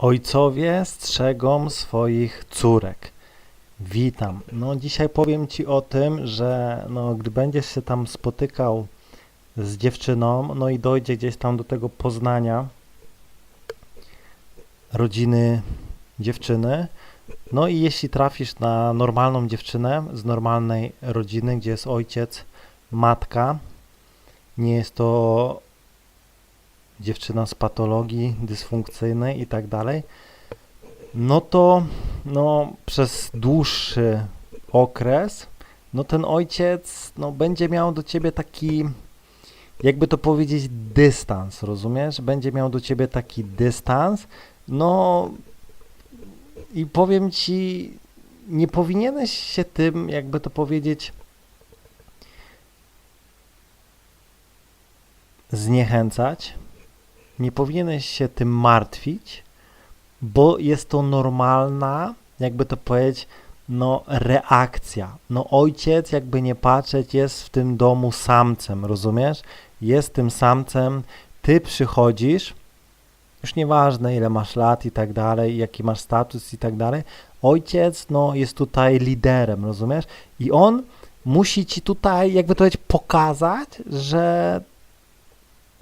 Ojcowie strzegą swoich córek. Witam. No dzisiaj powiem Ci o tym, że no, gdy będziesz się tam spotykał z dziewczyną, no i dojdzie gdzieś tam do tego poznania rodziny dziewczyny, no i jeśli trafisz na normalną dziewczynę z normalnej rodziny, gdzie jest ojciec, matka, nie jest to dziewczyna z patologii dysfunkcyjnej i tak dalej, no to no, przez dłuższy okres, no ten ojciec no, będzie miał do ciebie taki, jakby to powiedzieć, dystans, rozumiesz? Będzie miał do ciebie taki dystans, no i powiem ci, nie powinieneś się tym, jakby to powiedzieć, zniechęcać, nie powinieneś się tym martwić, bo jest to normalna, jakby to powiedzieć, no reakcja. No ojciec, jakby nie patrzeć, jest w tym domu samcem, rozumiesz? Jest tym samcem, ty przychodzisz, już nieważne ile masz lat i tak dalej, jaki masz status i tak dalej, ojciec, no jest tutaj liderem, rozumiesz? I on musi ci tutaj, jakby to powiedzieć, pokazać, że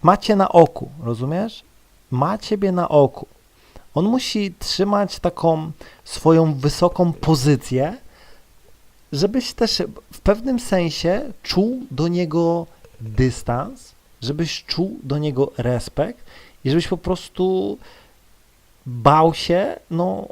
macie na oku, rozumiesz? Ma ciebie na oku. On musi trzymać taką swoją wysoką pozycję, żebyś też w pewnym sensie czuł do niego dystans, żebyś czuł do niego respekt i żebyś po prostu bał się, no,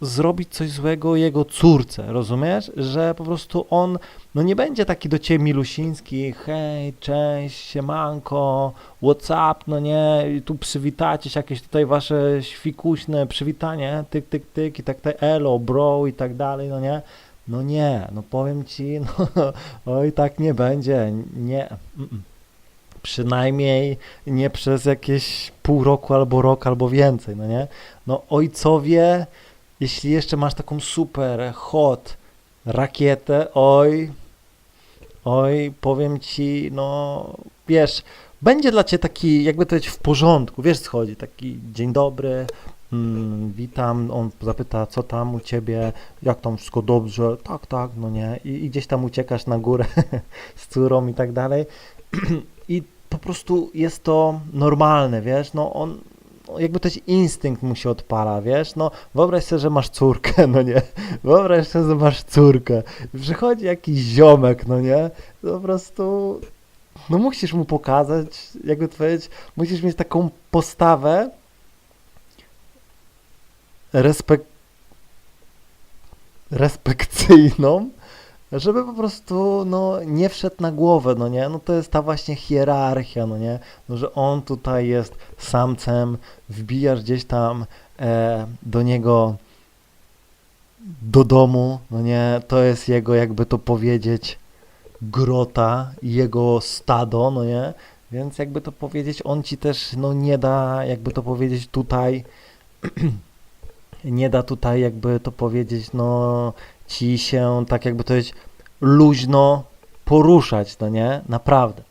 zrobić coś złego jego córce, rozumiesz? Że po prostu on, no nie będzie taki do ciebie milusiński, hej, cześć, siemanko, what's up, no nie, i tu przywitacie się, jakieś tutaj wasze świkuśne przywitanie, tyk, tyk, tyk i tak, tak, elo, bro i tak dalej, no nie? No nie, no powiem ci, no, oj, tak nie będzie, nie, mm-mm. przynajmniej nie przez jakieś pół roku albo rok albo więcej, no nie? No ojcowie, jeśli jeszcze masz taką super hot rakietę, oj, oj, powiem ci, no wiesz, będzie dla ciebie taki, jakby to powiedzieć, w porządku, wiesz co chodzi, taki dzień dobry, mm, witam, on zapyta, co tam u ciebie, jak tam wszystko dobrze, tak, tak, no nie, i, i gdzieś tam uciekasz na górę z córą i tak dalej. I po prostu jest to normalne, wiesz, no on, jakby też instynkt mu się odpala, wiesz, no wyobraź sobie, że masz córkę, no nie, wyobraź sobie, że masz córkę, przychodzi jakiś ziomek, no nie, po prostu, no musisz mu pokazać, jakby powiedzieć, musisz mieć taką postawę respek respekcyjną, żeby po prostu, no, nie wszedł na głowę, no nie, no to jest ta właśnie hierarchia, no nie, no, że on tutaj jest samcem, wbijasz gdzieś tam e, do niego do domu, no nie, to jest jego, jakby to powiedzieć, grota, jego stado, no nie, więc jakby to powiedzieć, on ci też, no nie da, jakby to powiedzieć tutaj, nie da tutaj, jakby to powiedzieć, no ci się, tak jakby to powiedzieć, luźno poruszać, no nie, naprawdę.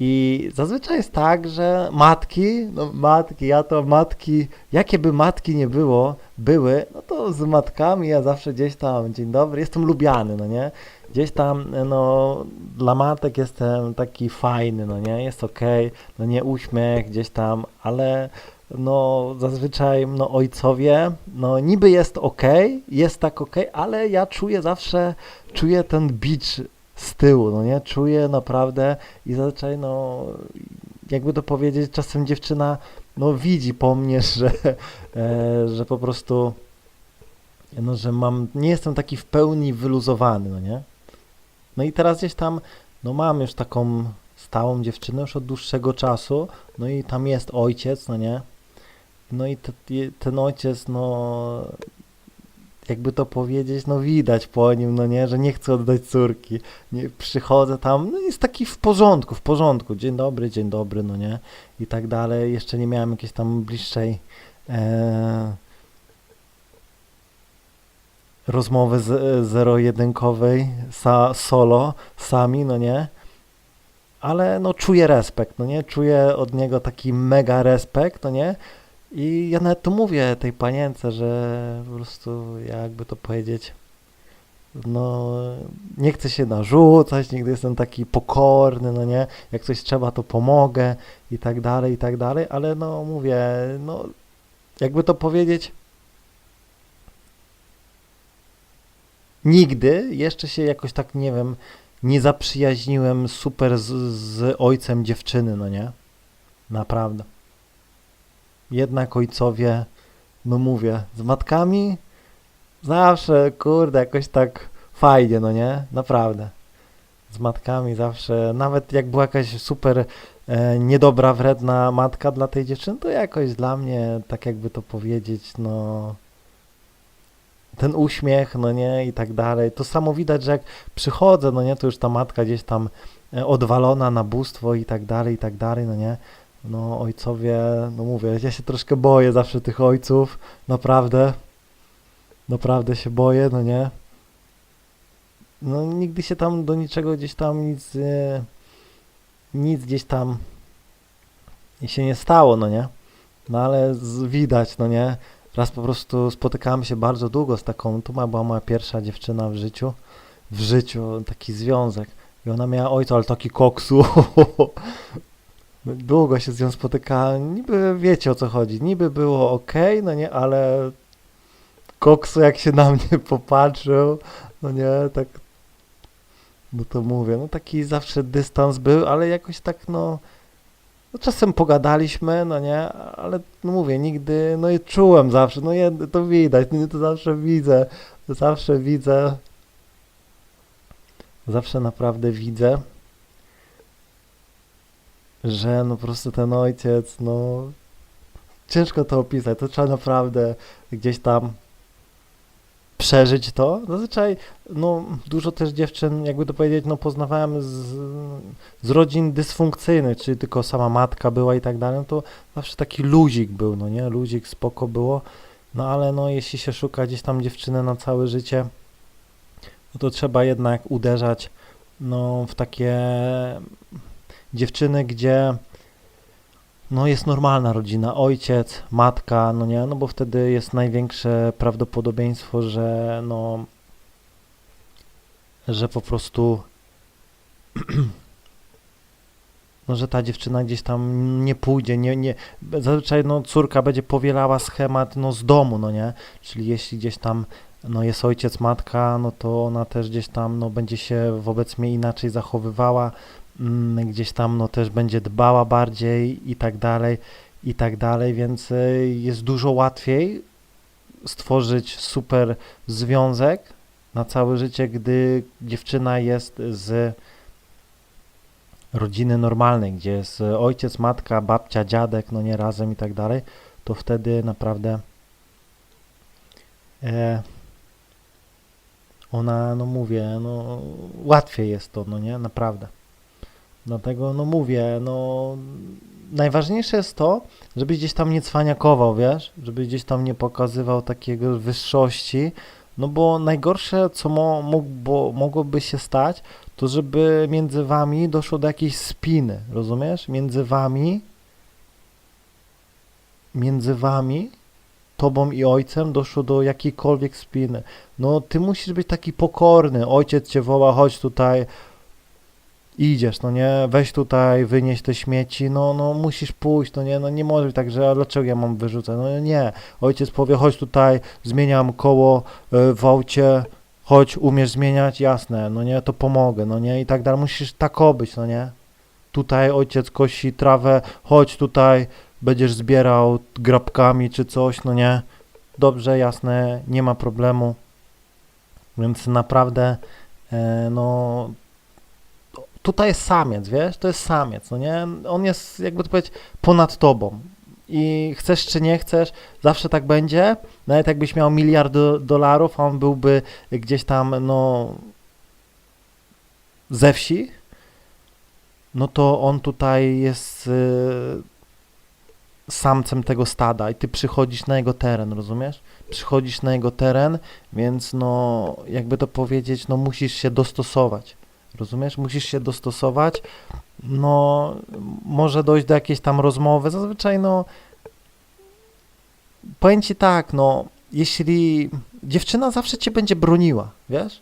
I zazwyczaj jest tak, że matki, no matki, ja to matki, jakie by matki nie było, były, no to z matkami ja zawsze gdzieś tam, dzień dobry, jestem lubiany, no nie? Gdzieś tam, no, dla matek jestem taki fajny, no nie? Jest okej, no nie uśmiech gdzieś tam, ale no zazwyczaj, no ojcowie, no niby jest okej, jest tak okej, ale ja czuję zawsze, czuję ten bicz z tyłu, no nie, czuję naprawdę i zazwyczaj, no, jakby to powiedzieć, czasem dziewczyna, no widzi po mnie, że, e, że po prostu, no, że mam, nie jestem taki w pełni wyluzowany, no nie. No i teraz gdzieś tam, no mam już taką stałą dziewczynę już od dłuższego czasu, no i tam jest ojciec, no nie. No i te, ten ojciec, no jakby to powiedzieć, no widać po nim, no nie, że nie chce oddać córki. Nie, przychodzę tam, no jest taki w porządku, w porządku, dzień dobry, dzień dobry, no nie, i tak dalej. Jeszcze nie miałem jakiejś tam bliższej e, rozmowy z, zero-jedynkowej, sa, solo, sami, no nie, ale no czuję respekt, no nie, czuję od niego taki mega respekt, no nie, I ja nawet to mówię tej panience, że po prostu jakby to powiedzieć, no nie chcę się narzucać, nigdy jestem taki pokorny, no nie, jak coś trzeba, to pomogę i tak dalej, i tak dalej, ale no mówię, no jakby to powiedzieć, nigdy jeszcze się jakoś tak, nie wiem, nie zaprzyjaźniłem super z, z ojcem dziewczyny, no nie, naprawdę. Jednak ojcowie, no mówię, z matkami zawsze, kurde, jakoś tak fajnie, no nie? Naprawdę. Z matkami zawsze, nawet jak była jakaś super e, niedobra, wredna matka dla tej dziewczyny, to jakoś dla mnie, tak jakby to powiedzieć, no ten uśmiech, no nie, i tak dalej. To samo widać, że jak przychodzę, no nie, to już ta matka gdzieś tam e, odwalona na bóstwo i tak dalej, i tak dalej, no nie. No ojcowie, no mówię, ja się troszkę boję zawsze tych ojców, naprawdę. Naprawdę się boję, no nie. No nigdy się tam do niczego gdzieś tam nic, nic gdzieś tam się nie stało, no nie. No ale z, widać, no nie. Raz po prostu spotykałem się bardzo długo z taką, to była moja pierwsza dziewczyna w życiu, w życiu, taki związek. I ona miała ojca, ale taki koksu. Długo się z nią spotykałem, niby wiecie o co chodzi, niby było ok, no nie, ale koksu jak się na mnie popatrzył, no nie, tak, no to mówię, no taki zawsze dystans był, ale jakoś tak, no, no czasem pogadaliśmy, no nie, ale no mówię, nigdy, no i czułem zawsze, no je, to widać, no nie, to zawsze widzę, zawsze widzę, zawsze naprawdę widzę, że no po prostu ten ojciec, no ciężko to opisać, to trzeba naprawdę gdzieś tam przeżyć to. Zazwyczaj, no dużo też dziewczyn, jakby to powiedzieć, no poznawałem z, z rodzin dysfunkcyjnych, czyli tylko sama matka była i tak dalej, no to zawsze taki luzik był, no nie, luzik, spoko było, no ale no jeśli się szuka gdzieś tam dziewczyny na całe życie, no to trzeba jednak uderzać, no w takie dziewczyny, gdzie no jest normalna rodzina, ojciec, matka, no nie, no bo wtedy jest największe prawdopodobieństwo, że no, że po prostu, no że ta dziewczyna gdzieś tam nie pójdzie, nie, nie, zazwyczaj no córka będzie powielała schemat no z domu, no nie, czyli jeśli gdzieś tam no jest ojciec, matka, no to ona też gdzieś tam no będzie się wobec mnie inaczej zachowywała, gdzieś tam no też będzie dbała bardziej i tak dalej, i tak dalej, więc y, jest dużo łatwiej stworzyć super związek na całe życie, gdy dziewczyna jest z rodziny normalnej, gdzie jest ojciec, matka, babcia, dziadek, no nie razem i tak dalej, to wtedy naprawdę e, ona, no mówię, no łatwiej jest to, no nie, naprawdę. Dlatego, no mówię, no najważniejsze jest to, żebyś gdzieś tam nie cwaniakował, wiesz, żebyś gdzieś tam nie pokazywał takiego wyższości, no bo najgorsze, co mo, mógł, bo, mogłoby się stać, to żeby między wami doszło do jakiejś spiny, rozumiesz? Między wami, między wami, tobą i ojcem doszło do jakiejkolwiek spiny. No ty musisz być taki pokorny, ojciec cię woła, chodź tutaj, idziesz, no nie, weź tutaj, wynieś te śmieci, no, no musisz pójść, no nie, no nie może być tak, że a dlaczego ja mam wyrzucać, no nie, ojciec powie, chodź tutaj, zmieniam koło y, w aucie, chodź, umiesz zmieniać, jasne, no nie, to pomogę, no nie, i tak dalej, musisz tak obyć, no nie, tutaj ojciec kosi trawę, chodź tutaj, będziesz zbierał grabkami czy coś, no nie, dobrze, jasne, nie ma problemu, więc naprawdę, e, no, tutaj jest samiec, wiesz, to jest samiec, no nie? On jest, jakby to powiedzieć, ponad tobą. I chcesz czy nie chcesz, zawsze tak będzie. Nawet jakbyś miał miliard do, dolarów, a on byłby gdzieś tam, no, ze wsi, no to on tutaj jest y, samcem tego stada i ty przychodzisz na jego teren, rozumiesz? Przychodzisz na jego teren, więc no, jakby to powiedzieć, no musisz się dostosować. Rozumiesz? Musisz się dostosować. No, może dojść do jakiejś tam rozmowy. Zazwyczaj, no, powiem ci tak, no, jeśli dziewczyna zawsze cię będzie broniła, wiesz?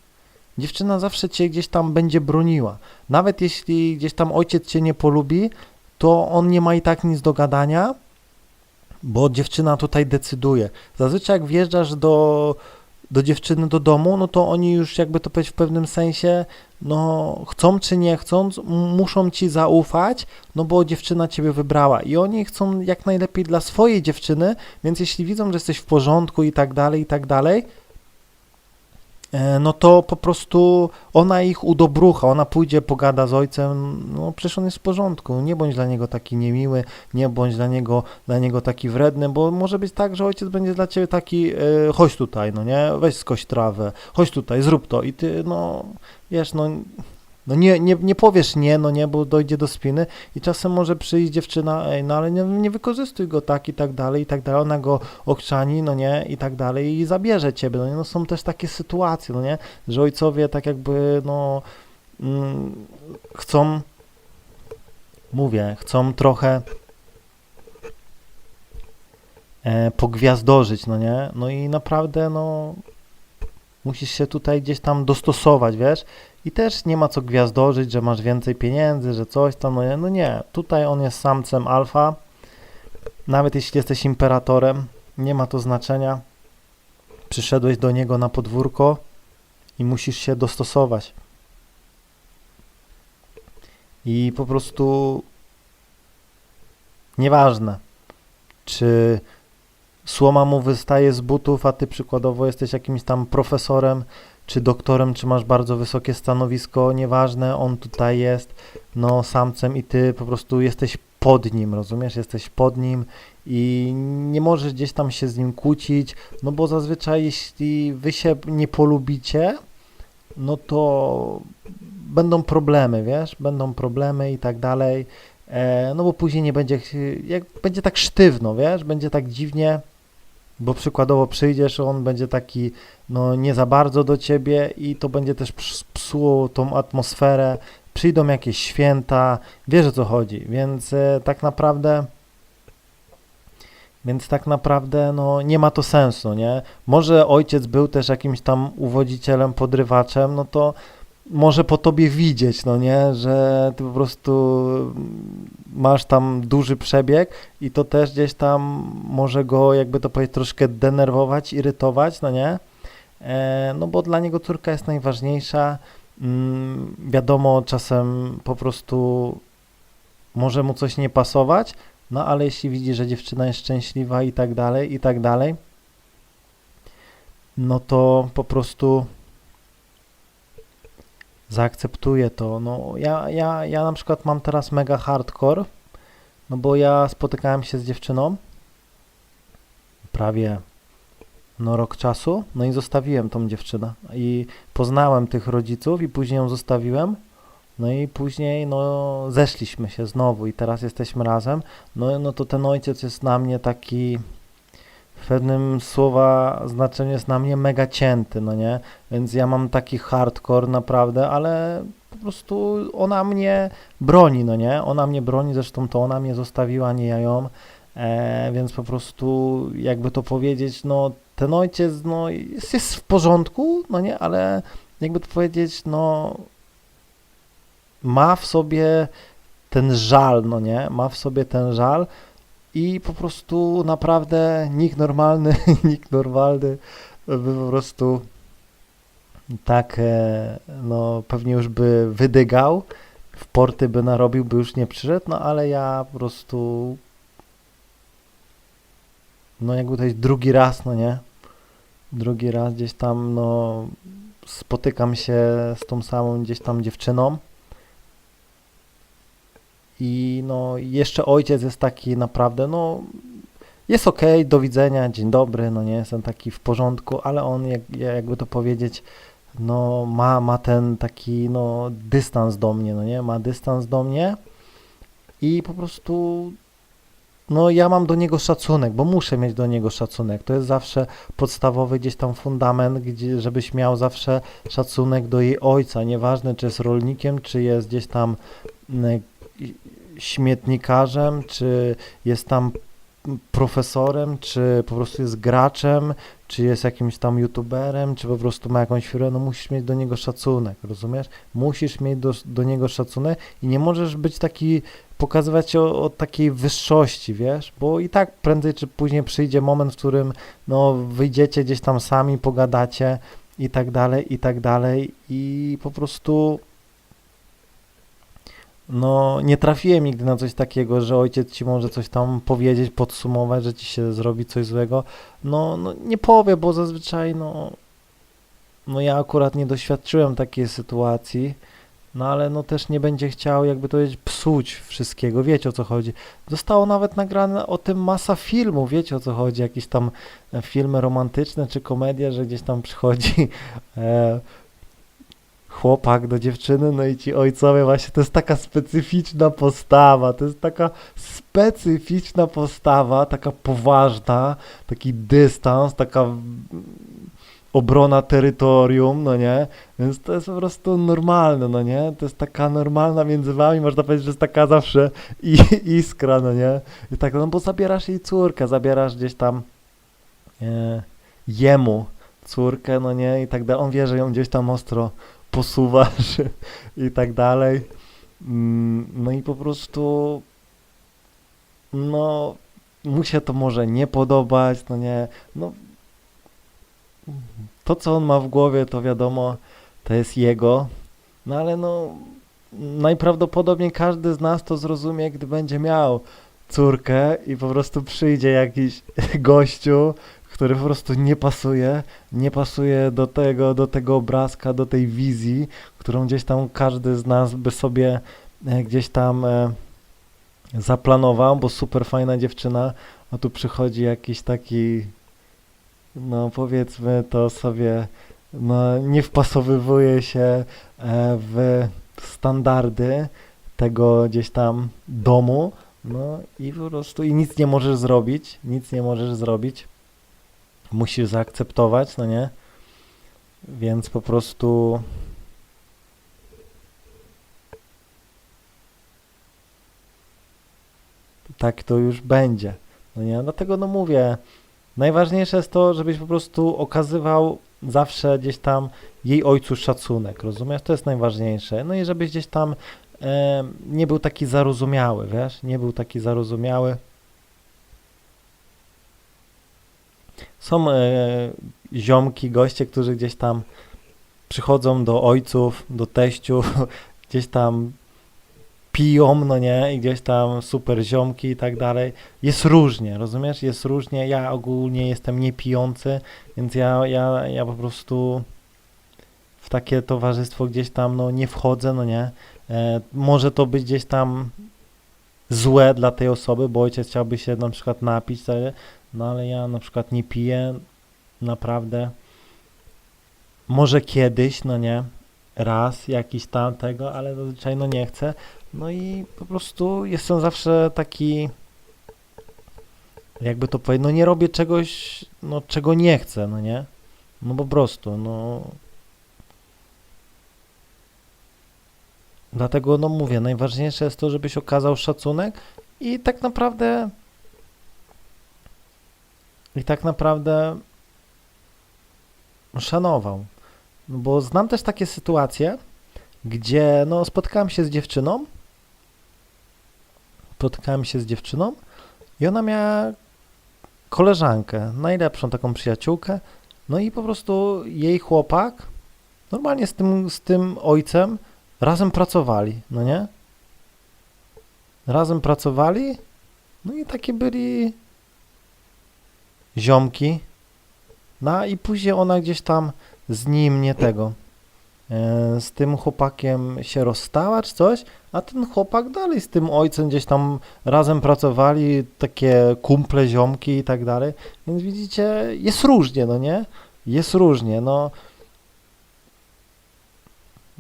Dziewczyna zawsze cię gdzieś tam będzie broniła. Nawet jeśli gdzieś tam ojciec cię nie polubi, to on nie ma i tak nic do gadania, bo dziewczyna tutaj decyduje. Zazwyczaj jak wjeżdżasz do, do dziewczyny do domu, no to oni już jakby to powiedzieć w pewnym sensie, no chcą czy nie chcąc, muszą ci zaufać, no bo dziewczyna ciebie wybrała. I oni chcą jak najlepiej dla swojej dziewczyny, więc jeśli widzą, że jesteś w porządku i tak dalej, i tak dalej, no to po prostu ona ich udobrucha, ona pójdzie, pogada z ojcem, no przecież on jest w porządku, nie bądź dla niego taki niemiły, nie bądź dla niego, dla niego taki wredny, bo może być tak, że ojciec będzie dla ciebie taki, e, chodź tutaj, no nie, weź skoś trawę, chodź tutaj, zrób to i ty, no, wiesz, no, no nie, nie, nie powiesz nie, no nie, bo dojdzie do spiny i czasem może przyjść dziewczyna, ej, no ale nie, nie wykorzystuj go tak i tak dalej, i tak dalej, ona go okrzani, no nie, i tak dalej i zabierze ciebie, no nie, no są też takie sytuacje, no nie, że ojcowie tak jakby, no, mm, chcą, mówię, chcą trochę e, pogwiazdorzyć, no nie, no i naprawdę, no, musisz się tutaj gdzieś tam dostosować, wiesz, i też nie ma co gwiazdorzyć, że masz więcej pieniędzy, że coś tam, no nie, no nie. Tutaj on jest samcem alfa. Nawet jeśli jesteś imperatorem, nie ma to znaczenia. Przyszedłeś do niego na podwórko i musisz się dostosować. I po prostu nieważne, czy słoma mu wystaje z butów, a ty przykładowo jesteś jakimś tam profesorem, czy doktorem, czy masz bardzo wysokie stanowisko, nieważne, on tutaj jest, no samcem i ty po prostu jesteś pod nim, rozumiesz? Jesteś pod nim i nie możesz gdzieś tam się z nim kłócić, no bo zazwyczaj jeśli wy się nie polubicie, no to będą problemy, wiesz? Będą problemy i tak dalej, e, no bo później nie będzie, jak będzie tak sztywno, wiesz? Będzie tak dziwnie, bo przykładowo przyjdziesz, on będzie taki no nie za bardzo do ciebie i to będzie też ps- psuło tą atmosferę. Przyjdą jakieś święta, wiesz o co chodzi, więc e, tak naprawdę więc tak naprawdę no nie ma to sensu, nie? Może ojciec był też jakimś tam uwodzicielem, podrywaczem, no to może po tobie widzieć, no nie, że ty po prostu masz tam duży przebieg i to też gdzieś tam może go, jakby to powiedzieć, troszkę denerwować, irytować, no nie? E, no bo dla niego córka jest najważniejsza. Mm, wiadomo, czasem po prostu może mu coś nie pasować, no ale jeśli widzi, że dziewczyna jest szczęśliwa i tak dalej, i tak dalej, no to po prostu zaakceptuje to. No ja, ja, ja na przykład mam teraz mega hardcore, no bo ja spotykałem się z dziewczyną prawie no rok czasu, no i zostawiłem tą dziewczynę. I poznałem tych rodziców i później ją zostawiłem, no i później no zeszliśmy się znowu i teraz jesteśmy razem, no, no to ten ojciec jest na mnie taki w pewnym słowa znaczeniu jest na mnie mega cięty, no nie, więc ja mam taki hardcore naprawdę, ale po prostu ona mnie broni, no nie, ona mnie broni, zresztą to ona mnie zostawiła, nie ja ją, e, więc po prostu jakby to powiedzieć, no ten ojciec no, jest, jest w porządku, no nie, ale jakby to powiedzieć, no ma w sobie ten żal, no nie, ma w sobie ten żal i po prostu naprawdę nikt normalny, nikt normalny by po prostu tak, e, no pewnie już by wydygał, w porty by narobił, by już nie przyszedł, no ale ja po prostu no jakby to jest drugi raz, no nie, drugi raz gdzieś tam, no, spotykam się z tą samą gdzieś tam dziewczyną i no, jeszcze ojciec jest taki naprawdę, no, jest okej, do widzenia, dzień dobry, no nie, jestem taki w porządku, ale on, jak, jakby to powiedzieć, no, ma, ma ten taki, no, dystans do mnie, no nie, ma dystans do mnie i po prostu no ja mam do niego szacunek, bo muszę mieć do niego szacunek. To jest zawsze podstawowy gdzieś tam fundament, gdzie, żebyś miał zawsze szacunek do jej ojca. Nieważne, czy jest rolnikiem, czy jest gdzieś tam mm, śmietnikarzem, czy jest tam profesorem, czy po prostu jest graczem, czy jest jakimś tam youtuberem, czy po prostu ma jakąś firmę, no musisz mieć do niego szacunek, rozumiesz? Musisz mieć do, do niego szacunek i nie możesz być taki, pokazywać się o, o takiej wyższości, wiesz? Bo i tak prędzej czy później przyjdzie moment, w którym no wyjdziecie gdzieś tam sami, pogadacie i tak dalej, i tak dalej i po prostu no, nie trafiłem nigdy na coś takiego, że ojciec ci może coś tam powiedzieć, podsumować, że ci się zrobi coś złego. No, no nie powie, bo zazwyczaj, no, no ja akurat nie doświadczyłem takiej sytuacji, no ale no też nie będzie chciał, jakby to powiedzieć, psuć wszystkiego, wiecie o co chodzi. Zostało nawet nagrane o tym masa filmów, wiecie o co chodzi, jakieś tam e, filmy romantyczne czy komedie, że gdzieś tam przychodzi e, chłopak do dziewczyny, no i ci ojcowie właśnie, to jest taka specyficzna postawa, to jest taka specyficzna postawa, taka poważna, taki dystans, taka obrona terytorium, no nie, więc to jest po prostu normalne, no nie, to jest taka normalna między wami, można powiedzieć, że jest taka zawsze i, iskra, no nie, i tak, no bo zabierasz jej córkę, zabierasz gdzieś tam e, jemu córkę, no nie, i tak dalej, on wie, że ją gdzieś tam ostro posuwasz i tak dalej. Mm, No i po prostu no mu się to może nie podobać, no nie, no to co on ma w głowie to wiadomo, to jest jego, no ale no najprawdopodobniej każdy z nas to zrozumie, gdy będzie miał córkę i po prostu przyjdzie jakiś gościu, który po prostu nie pasuje, nie pasuje do tego, do tego obrazka, do tej wizji, którą gdzieś tam każdy z nas by sobie e, gdzieś tam e, zaplanował, bo super fajna dziewczyna, a tu przychodzi jakiś taki, no powiedzmy to sobie, no nie wpasowywuje się e, w standardy tego gdzieś tam domu, no i po prostu i nic nie możesz zrobić, nic nie możesz zrobić musisz zaakceptować, no nie? Więc po prostu tak to już będzie. No nie? Dlatego no mówię, najważniejsze jest to, żebyś po prostu okazywał zawsze gdzieś tam jej ojcu szacunek, rozumiesz? To jest najważniejsze. No i żebyś gdzieś tam e, nie był taki zarozumiały, wiesz? Nie był taki zarozumiały. Są e, ziomki, goście, którzy gdzieś tam przychodzą do ojców, do teściów, gdzieś tam piją, no nie, i gdzieś tam super ziomki i tak dalej. Jest różnie, rozumiesz? Jest różnie. Ja ogólnie jestem niepijący, więc ja, ja, ja po prostu w takie towarzystwo gdzieś tam, no nie wchodzę, no nie. E, może to być gdzieś tam złe dla tej osoby, bo ojciec chciałby się na przykład napić, no ale ja na przykład nie piję, naprawdę. Może kiedyś, no nie, raz jakiś tam tego, ale zazwyczaj no nie chcę. No i po prostu jestem zawsze taki, jakby to powiedzieć, no nie robię czegoś, no czego nie chcę, no nie. No po prostu, no. Dlatego, no mówię, najważniejsze jest to, żebyś okazał szacunek i tak naprawdę i tak naprawdę szanował. No bo znam też takie sytuacje, gdzie no spotkałem się z dziewczyną, spotkałem się z dziewczyną i ona miała koleżankę, najlepszą taką przyjaciółkę, no i po prostu jej chłopak normalnie z tym, z tym ojcem razem pracowali, no nie? Razem pracowali, no i takie byli ziomki. No i później ona gdzieś tam z nim, nie tego, e, z tym chłopakiem się rozstała czy coś, a ten chłopak dalej z tym ojcem gdzieś tam razem pracowali, takie kumple, ziomki i tak dalej. Więc widzicie, jest różnie, no nie? Jest różnie, no.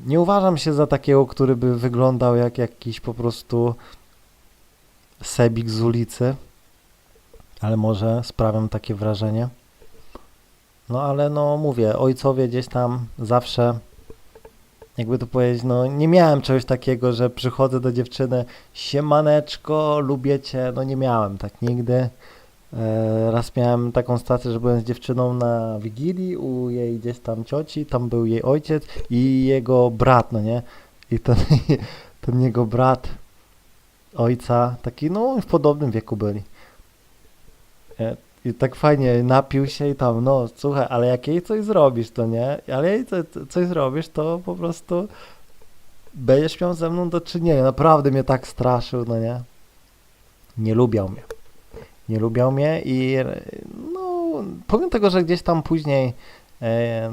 Nie uważam się za takiego, który by wyglądał jak jakiś po prostu sebik z ulicy ale może sprawiam takie wrażenie. No ale no mówię, ojcowie gdzieś tam zawsze, jakby to powiedzieć, no nie miałem czegoś takiego, że przychodzę do dziewczyny, siemaneczko, lubię cię, no nie miałem tak nigdy. E, raz miałem taką sytuację, że byłem z dziewczyną na Wigilii u jej gdzieś tam cioci, tam był jej ojciec i jego brat, no nie? I ten, ten jego brat ojca, taki no w podobnym wieku byli. E, I tak fajnie napił się i tam, no słuchaj, ale jak jej coś zrobisz, to nie? Ale jej co, coś zrobisz, to po prostu będziesz miał ze mną do czynienia. Naprawdę mnie tak straszył, no nie? Nie lubiał mnie. Nie lubiał mnie i no, pomimo tego, że gdzieś tam później e,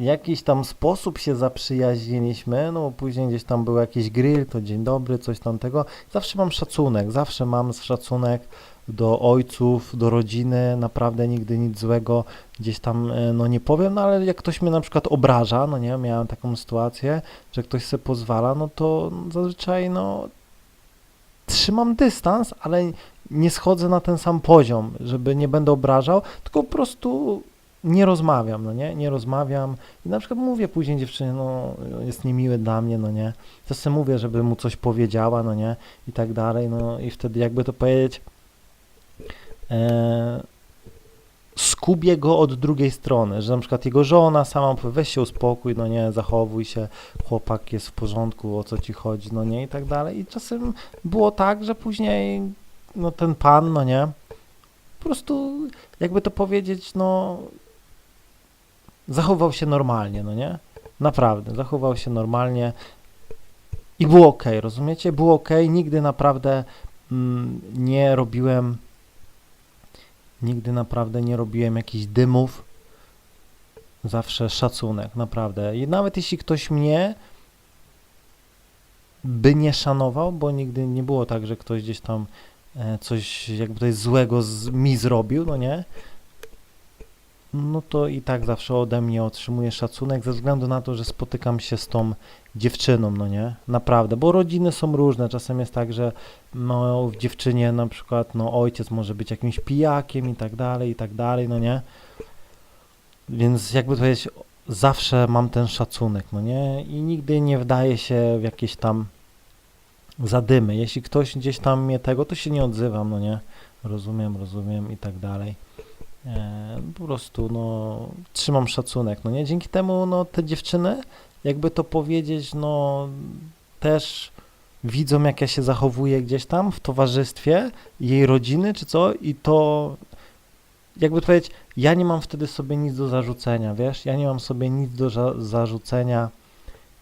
jakiś tam sposób się zaprzyjaźniliśmy, no później gdzieś tam był jakiś grill, to dzień dobry, coś tamtego. Zawsze mam szacunek, zawsze mam szacunek do ojców, do rodziny, naprawdę nigdy nic złego gdzieś tam e, no nie powiem, no ale jak ktoś mnie na przykład obraża, no nie, miałem taką sytuację, że ktoś sobie pozwala, no to zazwyczaj no trzymam dystans, ale nie schodzę na ten sam poziom, żeby nie będę obrażał, tylko po prostu nie rozmawiam, no nie, nie rozmawiam. I na przykład mówię później dziewczynie, no jest niemiły dla mnie, no nie, czasem mówię, żeby mu coś powiedziała, no nie, i tak dalej, no i wtedy jakby to powiedzieć, e, skubię go od drugiej strony, że na przykład jego żona sama powie, weź się uspokój, no nie, zachowuj się, chłopak jest w porządku, o co ci chodzi, no nie, i tak dalej. I czasem było tak, że później, no ten pan, no nie, po prostu, jakby to powiedzieć, no, zachował się normalnie, no nie, naprawdę, zachował się normalnie i było ok, rozumiecie, było ok, nigdy naprawdę mm, nie robiłem Nigdy naprawdę nie robiłem jakichś dymów. Zawsze szacunek, naprawdę. I nawet jeśli ktoś mnie by nie szanował, bo nigdy nie było tak, że ktoś gdzieś tam e, coś jakby to złego z, mi zrobił, no nie? No to i tak zawsze ode mnie otrzymuje szacunek ze względu na to, że spotykam się z tą dziewczyną, no nie? Naprawdę, bo rodziny są różne. Czasem jest tak, że no, w dziewczynie na przykład no, ojciec może być jakimś pijakiem i tak dalej, i tak dalej, no nie? Więc jakby to powiedzieć, zawsze mam ten szacunek, no nie? I nigdy nie wdaję się w jakieś tam zadymy. Jeśli ktoś gdzieś tam mnie tego, to się nie odzywam, no nie? Rozumiem, rozumiem i tak dalej. E, po prostu, no, trzymam szacunek, no nie? Dzięki temu, no, te dziewczyny, jakby to powiedzieć, no, też widzą, jak ja się zachowuję gdzieś tam w towarzystwie jej rodziny, czy co, i to, jakby to powiedzieć, ja nie mam wtedy sobie nic do zarzucenia, wiesz? Ja nie mam sobie nic do za zarzucenia.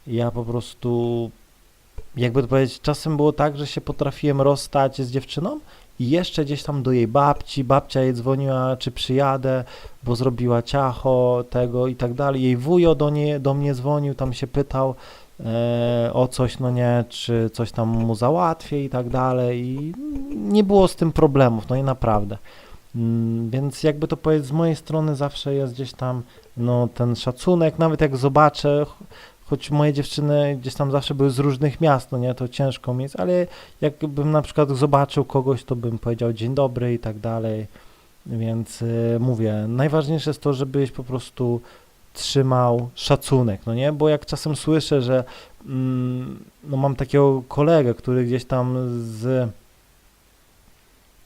Ja po prostu, jakby to powiedzieć, czasem było tak, że się potrafiłem rozstać z dziewczyną i jeszcze gdzieś tam do jej babci, babcia jej dzwoniła, czy przyjadę, bo zrobiła ciacho, tego i tak dalej. Jej wujo do, nie, do mnie dzwonił, tam się pytał e, o coś, no nie, czy coś tam mu załatwię i tak dalej. I nie było z tym problemów, no i naprawdę. Mm, Więc jakby to powiedzieć, z mojej strony zawsze jest gdzieś tam no, ten szacunek, nawet jak zobaczę, choć moje dziewczyny gdzieś tam zawsze były z różnych miast, no nie, to ciężko mi jest, ale jakbym na przykład zobaczył kogoś, to bym powiedział dzień dobry i tak dalej, więc y, mówię, najważniejsze jest to, żebyś po prostu trzymał szacunek, no nie, bo jak czasem słyszę, że mm, no mam takiego kolegę, który gdzieś tam z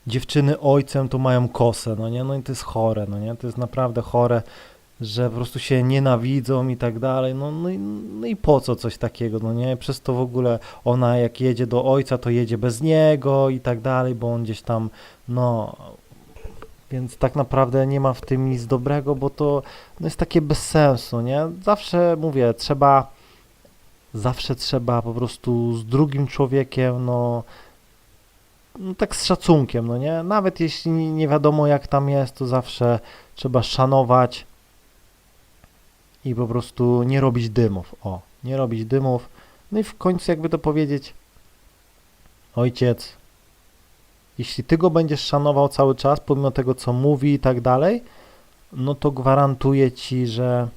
dziewczyny ojcem to mają kosę, no nie, no i to jest chore, no nie, to jest naprawdę chore, że po prostu się nienawidzą i tak dalej, no, no, i, no i po co coś takiego, no nie, przez to w ogóle ona jak jedzie do ojca, to jedzie bez niego i tak dalej, bo on gdzieś tam, no, więc tak naprawdę nie ma w tym nic dobrego, bo to no jest takie bez sensu, nie, zawsze mówię, trzeba, zawsze trzeba po prostu z drugim człowiekiem, no, no tak z szacunkiem, no nie? Nawet jeśli nie wiadomo jak tam jest, to zawsze trzeba szanować i po prostu nie robić dymów. O, nie robić dymów. No i w końcu jakby to powiedzieć, ojciec, jeśli ty go będziesz szanował cały czas, pomimo tego co mówi i tak dalej, no to gwarantuję ci, że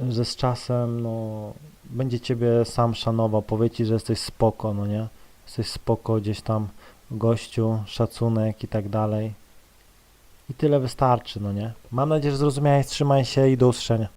że z czasem, no, będzie ciebie sam szanował, powie ci, że jesteś spoko, no nie? Jesteś spoko gdzieś tam gościu, szacunek i tak dalej. I tyle wystarczy, no nie? Mam nadzieję, że zrozumiałeś, trzymaj się i do usłyszenia.